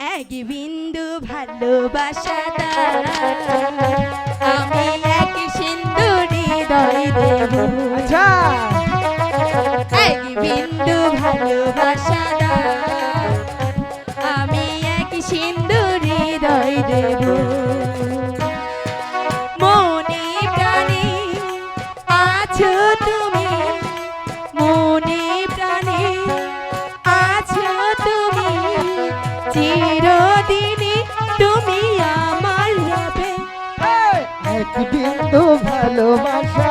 এক বিন্দু ভালোবাসা আমি এক সিন্দুরি হৃদয় দেব। আচ্ছা। এক বিন্দু ভালোবাসা বিন্দু ভালোবাসা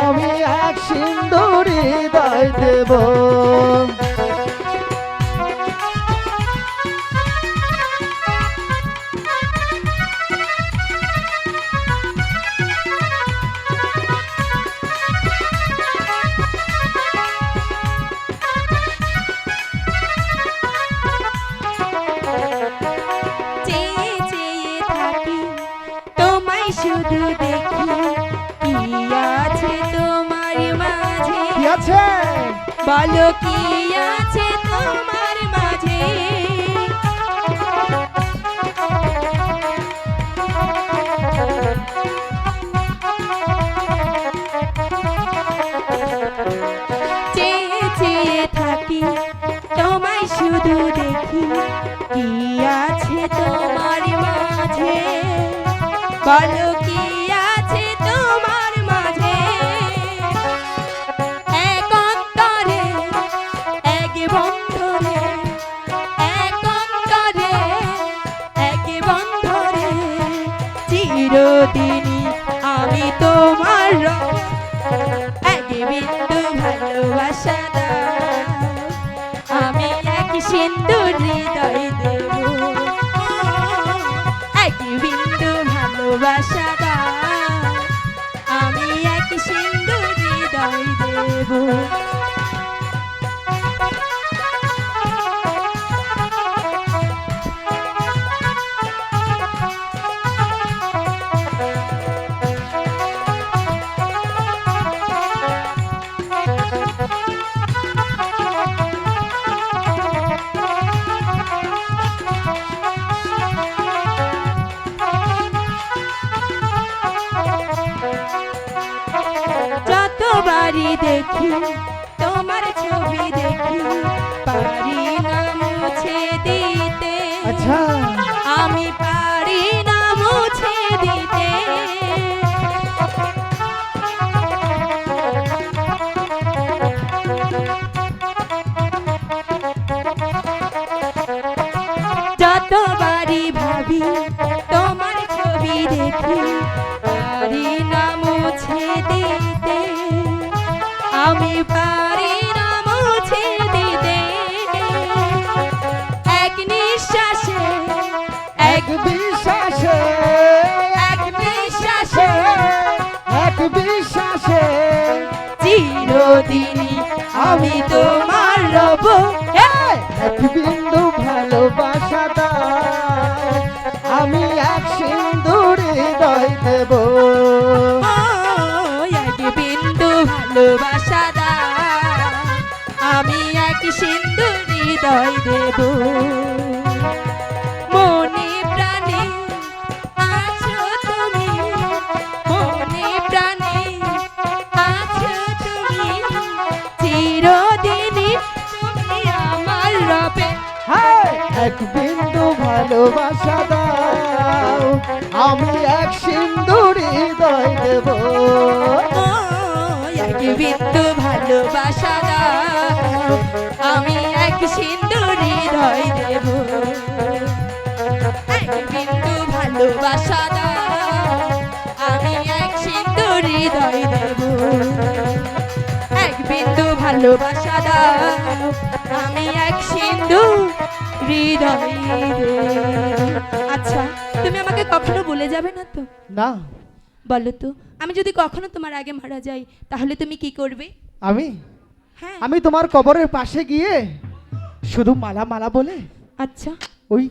আমি এক সিন্দুরি হৃদয় দেব। শুধু দেখি কি আছে তোমার মাঝে? কি আছে? বলো কি আছে তোমার মাঝে? চেয়ে চেয়ে থাকি তোমায় শুধু দেখি কি আছে চিরদিনই আমি তোমার। এক বিন্দু ভালোবাসা আমি এক সিন্ধু হৃদয় দেব এক বিন্দু ভালোবাসা দেখি তোমার ছবি দেখি। পারি না মুছে দিতে। আচ্ছা। আমি পারি না মুছে দিতে। যতবারই ভাবি তোমার ছবি দেখি। আমি পারি হৃদয় দেব মনে প্রাণে আছো তুমি মনে প্রাণে আছো তুমি। চিরদিনই তুমি আমার রবে। এক বিন্দু ভালোবাসা দাও। আমি এক সিন্দুর হৃদয় দেব। এক বিন্দু ভালোবাসা দাও। আমি এক সিন্দুর বিন্দু ভালোবাসা আমি এক সিন্দুর হৃদয় দেব এক বিন্দু ভালোবাসা আমি এক সিন্ধু হৃদয়। আচ্ছা তুমি আমাকে কখনো বলে যাবে না তো? না। বলো তো আমি যদি কখনো তোমার আগে মারা যাই তাহলে তুমি কি করবে? আমি? হ্যাঁ। আমি তোমার কবরের পাশে গিয়ে শুধু মালা মালা বলে? আচ্ছা। ওই